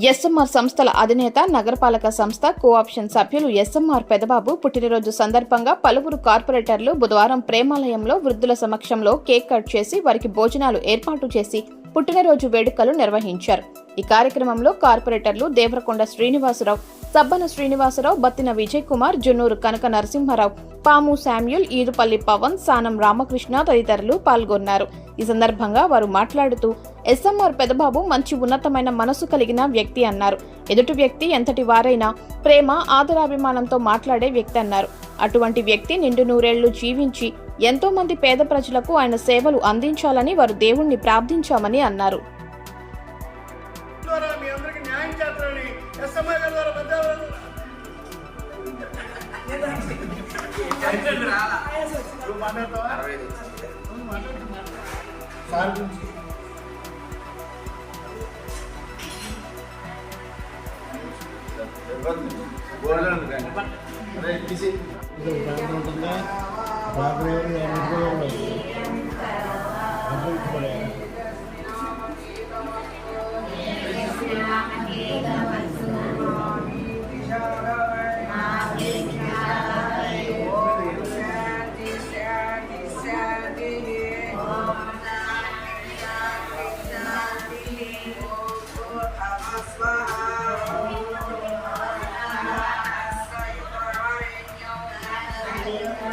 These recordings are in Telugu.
ఎస్ఎంఆర్ సంస్థల అధినేత నగరపాలక సంస్థ కోఆప్షన్ సభ్యులు ఎస్ఎంఆర్ పెదబాబు పుట్టినరోజు సందర్భంగా పలువురు కార్పొరేటర్లు బుధవారం ప్రేమాలయంలో వృద్ధుల సమక్షంలో కేక్ కట్ చేసి వారికి భోజనాలు ఏర్పాటు చేసి పుట్టినరోజు వేడుకలు నిర్వహించారు. ఈ కార్యక్రమంలో కార్పొరేటర్లు దేవరకొండ శ్రీనివాసరావు సబ్బన శ్రీనివాసరావు బత్తిన విజయ్ కుమార్ జున్నూరు కనక నరసింహారావు పాము శామ్యుల్ ఈదుపల్లి పవన్ సానం రామకృష్ణ తదితరులు పాల్గొన్నారు. ఈ సందర్భంగా వారు మాట్లాడుతూ ఎస్ఎంఆర్ పెదబాబు మంచి ఉన్నతమైన మనసు కలిగిన వ్యక్తి అన్నారు. ఎదుటి వ్యక్తి ఎంతటి వారైనా ప్రేమ ఆదరాభిమానంతో మాట్లాడే వ్యక్తి అన్నారు. అటువంటి వ్యక్తి నిండు నూరేళ్ళు జీవించి ఎంతో మంది పేద ప్రజలకు ఆయన సేవలు అందించాలని వారు దేవుణ్ణి ప్రార్థించామని అన్నారు. ద్వారా మీ Gracias.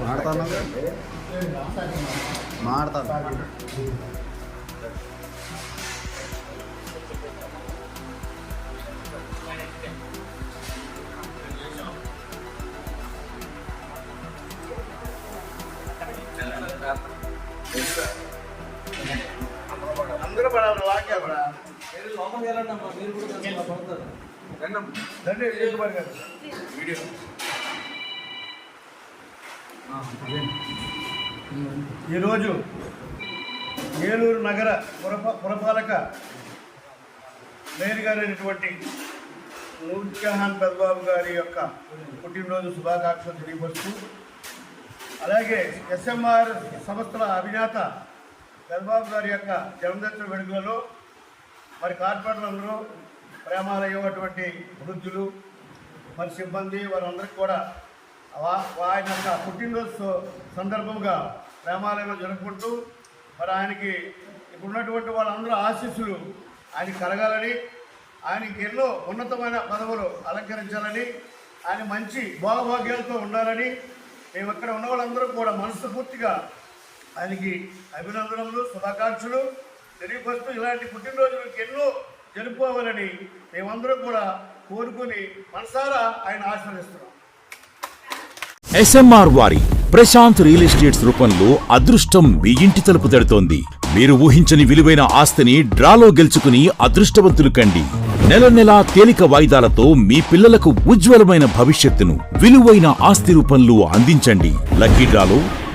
మాడతాను మాడతాను అందరూ పడాలి వాక్య కూడా మీరు లోపలికి వెళ్ళండి అమ్మా మీరు కూడా పడతారు. ఈరోజు ఏలూరు నగర పురప పురపాలక మేయర్ గారైనటువంటి నూర్జహాన్ పెదబాబు గారి యొక్క పుట్టినరోజు శుభాకాంక్షలు తెలియపరుస్తూ అలాగే ఎస్ఎంఆర్ సంస్థల అధినేత పెదబాబు గారి యొక్క జన్మదిన వేడుకలలో మరి కార్పొరేటర్లు ప్రేమాలయ్యేటువంటి అటువంటి వృద్ధులు మరి సిబ్బంది వారందరికీ కూడా వా- ఆయన యొక్క పుట్టినరోజు సందర్భంగా ప్రేమాలయంలో జరుపుకుంటూ మరి ఆయనకి ఇప్పుడున్నటువంటి వాళ్ళందరూ ఆశీస్సులు ఆయన కలగాలని ఆయనకి ఎన్నో ఉన్నతమైన పదవులు అలంకరించాలని ఆయన మంచి భావభాగ్యాలతో ఉండాలని మేము ఇక్కడ ఉన్న వాళ్ళందరూ కూడా మనస్ఫూర్తిగా ఆయనకి అభినందనలు శుభాకాంక్షలు. తెలియపరుస్తూ ఇలాంటి పుట్టినరోజులకు ఎన్నో జరుపుకోవాలని మేమందరం కూడా కోరుకుని మనసారా ఆయన ఆశీర్వదిస్తున్నాం. ఎస్ఎంఆర్ వారి ప్రశాంత్ రియల్ ఎస్టేట్స్ రూపంలో అదృష్టం మీ ఇంటి తలుపు తడుతోంది. మీరు ఊహించని విలువైన ఆస్తిని డ్రాలో గెలుచుకుని అదృష్టవంతులు కండి. నెల నెలా తేలిక వాయిదాలతో మీ పిల్లలకు ఉజ్వలమైన భవిష్యత్తును విలువైన ఆస్తి రూపంలో అందించండి. లక్కీ డ్రాలో